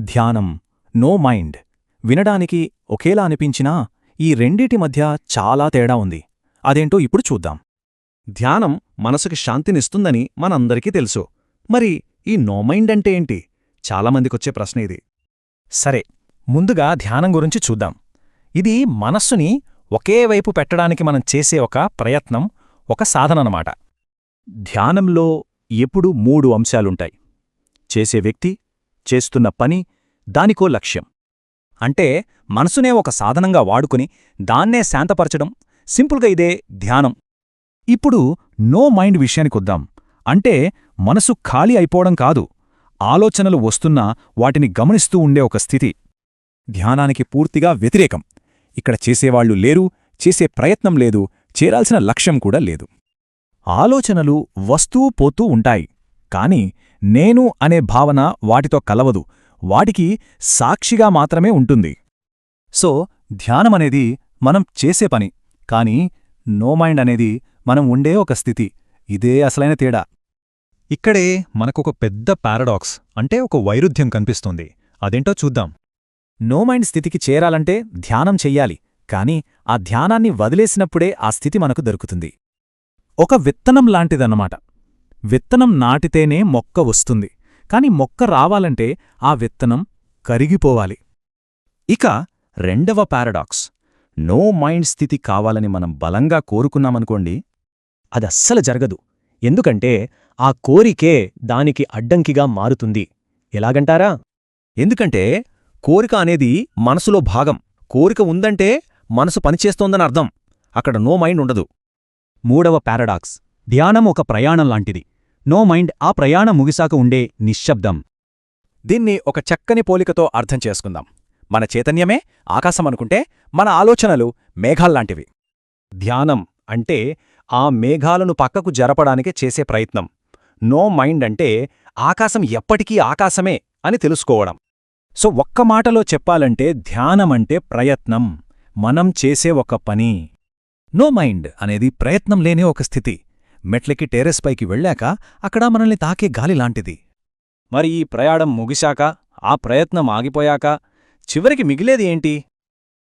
ధ్యానం no mind. వినడానికి ఒకేలా అనిపించినా ఈ రెండిటి మధ్య చాలా తేడా ఉంది. అదేంటో ఇప్పుడు చూద్దాం. ధ్యానం మనసుకి శాంతినిస్తుందని మనందరికీ తెలుసు. మరి ఈ నోమైండ్ అంటే ఏంటి? చాలామందికొచ్చే ప్రశ్న ఇది. సరే ముందుగా ధ్యానం గురించి చూద్దాం. ఇది మనస్సుని ఒకే వైపు పెట్టడానికి మనం చేసే ఒక ప్రయత్నం ఒక సాధననమాట. ధ్యానంలో ఎప్పుడూ మూడు అంశాలుంటాయి. చేసే వ్యక్తి చేస్తున్న పని దానికో లక్ష్యం. అంటే మనసునే ఒక సాధనంగా వాడుకుని దాన్నే శాంతపరచడం సింపుల్గా ఇదే ధ్యానం. ఇప్పుడు నో మైండ్ విషయానికొద్దాం అంటే మనసు ఖాళీ అయిపోవడం కాదు. ఆలోచనలు వస్తున్నా వాటిని గమనిస్తూ ఉండే ఒక స్థితి. ధ్యానానికి పూర్తిగా వ్యతిరేకం. ఇక్కడ చేసేవాళ్ళు లేరు చేసే ప్రయత్నం లేదు చేరాల్సిన లక్ష్యం కూడా లేదు. ఆలోచనలు వస్తూ పోతూ ఉంటాయి. కాని నేను అనే భావన వాటితో కలవదు. వాటికి సాక్షిగా మాత్రమే ఉంటుంది. సో ధ్యానమనేది మనం చేసే పని. కాని నో మైండ్ అనేది మనం ఉండే ఒక స్థితి. ఇదే అసలైన తేడా. ఇక్కడే మనకొక పెద్ద పారాడాక్స్ అంటే ఒక వైరుధ్యం కనిపిస్తుంది. అదేంటో చూద్దాం. నో మైండ్ స్థితికి చేరాలంటే ధ్యానం చెయ్యాలి. కాని ఆ ధ్యానాన్ని వదిలేసినప్పుడే ఆ స్థితి మనకు దొరుకుతుంది. ఒక విత్తనం లాంటిదన్నమాట. విత్తనం నాటితేనే మొక్క వస్తుంది. కాని మొక్క రావాలంటే ఆ విత్తనం కరిగిపోవాలి. ఇక రెండవ పారాడాక్స్. నో మైండ్ స్థితి కావాలని మనం బలంగా కోరుకున్నామనుకోండి అదస్సలు జరగదు. ఎందుకంటే ఆ కోరికే దానికి అడ్డంకిగా మారుతుంది. ఎలాగంటారా? ఎందుకంటే కోరిక అనేది మనసులో భాగం. కోరిక ఉందంటే మనసు పనిచేస్తోందని అర్థం. అక్కడ నో మైండ్ ఉండదు. మూడవ పారాడాక్స్. ధ్యానం ఒక ప్రయాణం లాంటిది. నో మైండ్ ఆ ప్రయాణం ముగిసాక ఉండే నిశ్శబ్దం. దీన్ని ఒక చక్కని పోలికతో అర్థం చేసుకుందాం. మన చైతన్యమే ఆకాశమనుకుంటే మన ఆలోచనలు మేఘాల్లాంటివి. ధ్యానం అంటే ఆ మేఘాలను పక్కకు జరపడానికి చేసే ప్రయత్నం. నో మైండ్ అంటే ఆకాశం ఎప్పటికీ ఆకాశమే అని తెలుసుకోవడం. సో ఒక్క మాటలో చెప్పాలంటే ధ్యానమంటే ప్రయత్నం. మనం చేసే ఒక పని. నో మైండ్ అనేది ప్రయత్నం లేని ఒక స్థితి. మెట్లకి టెరెస్ పైకి వెళ్ళాక అక్కడ మనల్ని తాకే గాలి లాంటిది. మరి ఈ ప్రయాణం ముగిశాక ఆ ప్రయత్నం ఆగిపోయాక చివరికి మిగిలేది ఏంటి?